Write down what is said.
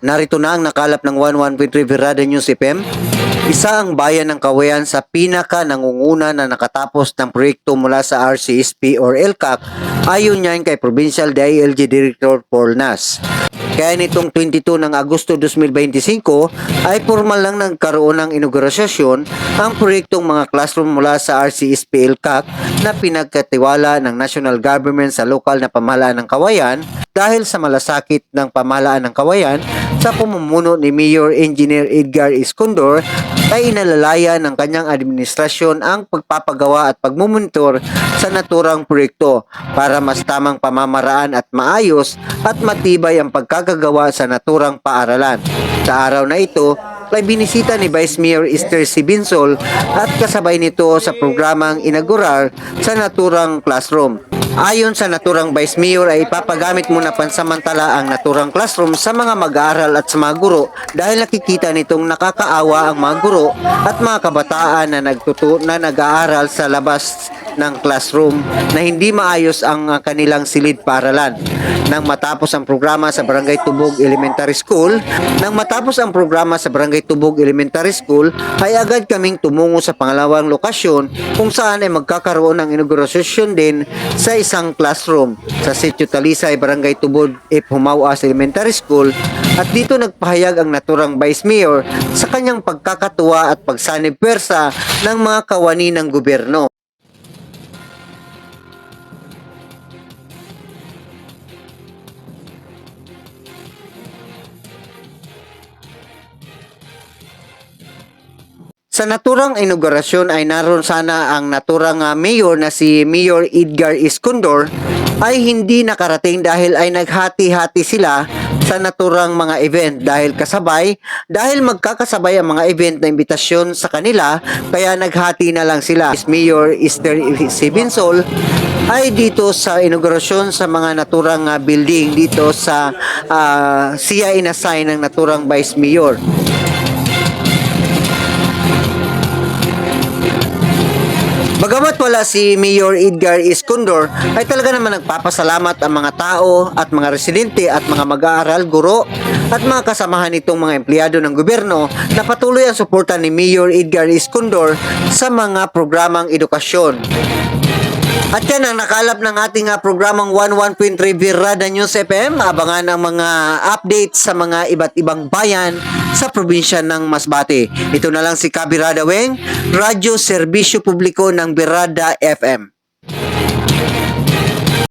Narito na ang nakalap ng 11.3 Virada News FM. Isa ang bayan ng Kawayan sa pinaka nangunguna na nakatapos ng proyekto mula sa RCSP or LCAC ayon niyan kay Provincial DILG Director Paul Nas. Kaya nitong 22 ng Agosto 2025 ay formal lang nagkaroon ng inaugurasyon ang proyektong mga classroom mula sa RCSP LCAC na pinagkatiwala ng national government sa lokal na pamahalaan ng Kawayan dahil sa malasakit ng pamahalaan ng Kawayan sa pamumuno ni Mayor Engineer Edgar Escondor ay inalalaya ng kanyang administrasyon ang pagpapagawa at pagmumonitor sa naturang proyekto para mas tamang pamamaraan at maayos at matibay ang pagkakagawa sa naturang paaralan. Sa araw na ito, ay binisita ni Vice Mayor Esther Sibinsol at kasabay nito sa programang inaugural sa naturang classroom. Ayon sa naturang Vice Mayor ay ipapagamit muna pansamantala ang naturang classroom sa mga mag-aaral at sa mga guro dahil nakikita nitong nakakaawa ang mga guro at mga kabataan na nagtuto na nag-aaral sa labas ng classroom na hindi maayos ang kanilang silid paaralan. Nang matapos ang programa sa Barangay Tubog Elementary School, nang matapos ang programa sa Barangay Tubog Elementary School, ay agad kaming tumungo sa pangalawang lokasyon kung saan ay magkakaroon ng inaugurasyon din sa isang classroom sa Sitio Talisay, Barangay If Humauas Elementary School at dito nagpahayag ang naturang Vice Mayor sa kanyang pagkakatuwa at pagsanib pwersa ng mga kawani ng gobyerno. Sa naturang inaugurasyon ay naroon sana ang naturang ah, mayor na si Mayor Edgar Escondor ay hindi nakarating dahil ay naghati-hati sila sa naturang mga event dahil kasabay dahil magkakasabay ang mga event na imbitasyon sa kanila kaya naghati na lang sila. Mayor Esther Sibinsol ay dito sa inaugurasyon sa mga naturang ah, building dito sa ah, siya inassign ng naturang Vice Mayor. Bagamat wala si Mayor Edgar Escondor, ay talaga naman nagpapasalamat ang mga tao at mga residente at mga mag-aaral, guro at mga kasamahan nitong mga empleyado ng gobyerno na patuloy ang suporta ni Mayor Edgar Escondor sa mga programang edukasyon. At yan ang nakalap ng ating ah, programang 11.3 Virada News FM. Abangan ang mga updates sa mga iba't ibang bayan sa probinsya ng Masbate. Ito na lang si Kabirada Weng, Radyo Serbisyo Publiko ng Birada FM.